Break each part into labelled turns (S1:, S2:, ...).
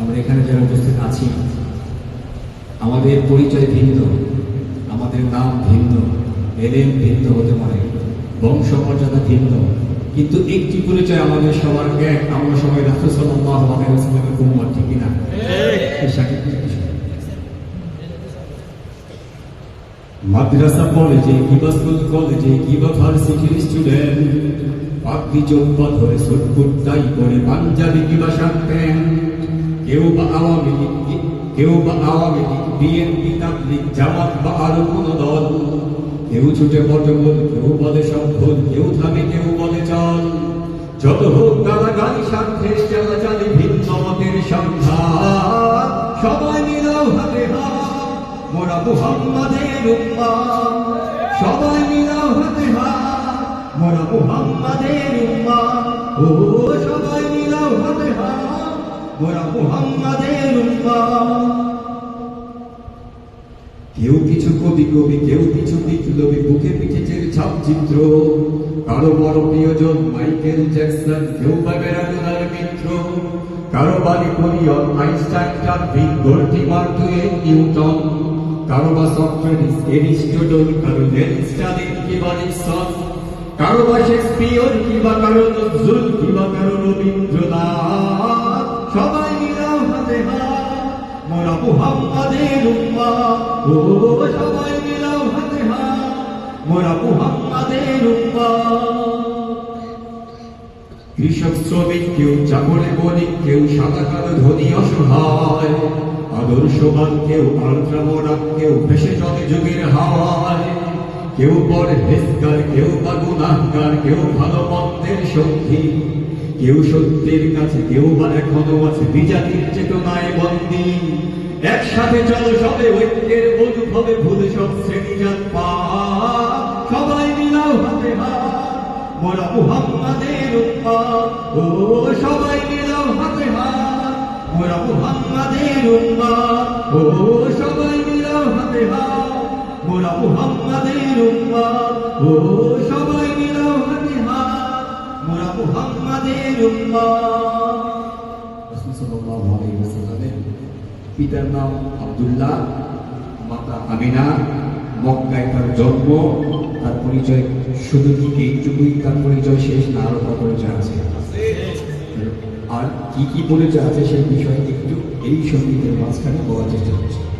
S1: আমরা এখানে যারা উপস্থিত আছি, আমাদের পরিচয় ভিন্ন, আমাদের নাম ভিন্ন এলেম ভিন্ন হতে পারে, বংশ মর্যাদা ভিন্ন, কিন্তু একটি পরিচয় আমাদের সবার এক, আমরা সবাই রাসূল সাল্লাল্লাহু আলাইহি ওয়াসাল্লামের উম্মত, ঠিক কি না মাদ্রাসা কলেজে কিবা স্কুল কলেজে কিবা ভার্সিটির স্টুডেন্ট পাগড়ি চৌপথ হয়ে সুটকুট টাই করে পাঞ্জাবি কিবা শার্ট প্যান্ট কেউ বা আওয়ামী লীগ কেউ বা আওয়ামী লীগ বিএনপি তাবলিগ জামাত বা আরও কোনো দল কেউ ছুটে পটবল কেউ বলে সম্ভল কেউ থামে কেউ বলে চল যত হোক গালাগালি স্বার্থের চালাচালি ভিন্ন মতের সংঘাত সবাই মিলাও হাতে হাত মোরা মুহাম্মাদের উম্মাহ সবাই মিলাও হাতে হাত মোরা মুহাম্মাদের উম্মাহ ও কেউ কিছু কবি কবি, কেউ কিছু বিপ্লবী, বুকে পিঠে চেয়ে ছাপ চিত্র কারও বড় প্রিয়জন মাইকেল জ্যাকসন, কেউ বা বেড়ানোর মিত্র, কারও বাড়ি পরিয়ন আইনস্টাইন ডারউইন গোল্ডি মার্টুয়েন নিউটন, কারও বা সক্রেটিস, এরিস্টটল, কারও লেনিন স্টালিন কিংবা নিক্সন, কারও বা শেক্সপিয়র কিংবা কারও নজরুল কিংবা কারও রবীন্দ্রনাথ। কৃষক শ্রমিক কেউ চাকরে বণিক কেউ সাদা কালো ধনী অসহায় আদর্শবান কেউ আলট্রা মডার্ন কেউ ভেসে চলে যুগের হাওয়ায় কেউ পরে হেসকার, কেউ বা গুনাহগার কেউ ভালো মন্দের সঙ্গী কেউ সত্যের কাছে, কেউ বা এখনও আছে বিজাতির চেতনায় বন্দী। একসাথে চলো সবে ঐক্যের অনুভবে ভুলে সব শ্রেণি জাত পাত। সবাই মিলাও হাতে হাত, মোরা মুহাম্মাদের উম্মাহ ও সবাই মিলাও হাতে হাত, মোরা মুহাম্মাদের উম্মাহ ও সবাই মিলাও হাতে হাত। পিতার নাম আব্দুল্লাহ, মাতা আমিনা, মক্কায় তার জন্ম, তার পরিচয় শুধু কি এইটুকুই? তার পরিচয় শেষ না আরও তার পরিচয় আছে? আর কি কি পরিচয় আছে সেই বিষয়ে একটু এই সঙ্গীতের মাঝখানে বলার চেষ্টা করছি।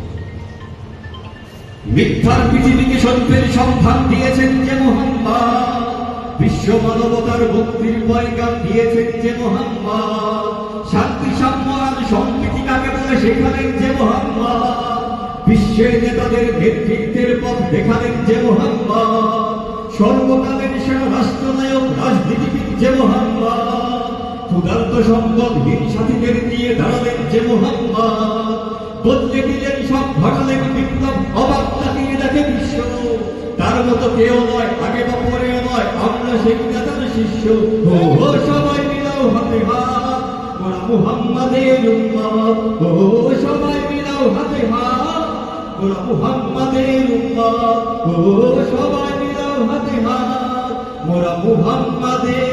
S1: মিথ্যার পৃথিবীকে সত্যের সন্ধান দিয়েছেন যে মোহাম্মদ। বিশ্ব মানবতার মুক্তির পয়গাম দিয়েছেন যে মোহাম্মদ। শান্তি সম্মান সম্প্রীতি কাকে বলে শেখালেন যে মোহাম্মদ? বিশ্বের নেতাদের নেতৃত্বের পথ দেখালেন যে মোহাম্মদ। সর্বকালের সেরা রাষ্ট্রনায়ক, রাজনীতিবিদ যে মোহাম্মদ। ক্ষুধার্ত সম্পদহীন সাথীদের নিয়ে দাঁড়ালেন যে মোহাম্মদ। বদলে দিলেন সব ঘটালেন বিপ্লব অবাক তাকিয়ে দেখে বিশ্ব। তার মতো কেউ নয়, আগে বা পরে নয়, আমরা সেই নেতার শিষ্য। সবাই মিলাও হাতে হাত ওরা মুহাম্মাদের উম্মত ও সবাই মিলাও হাতে হাত ওরা মুহাম্মাদের উম্মত ও সবাই মিলাও হাতে হাত মোরা মুহাম্মাদের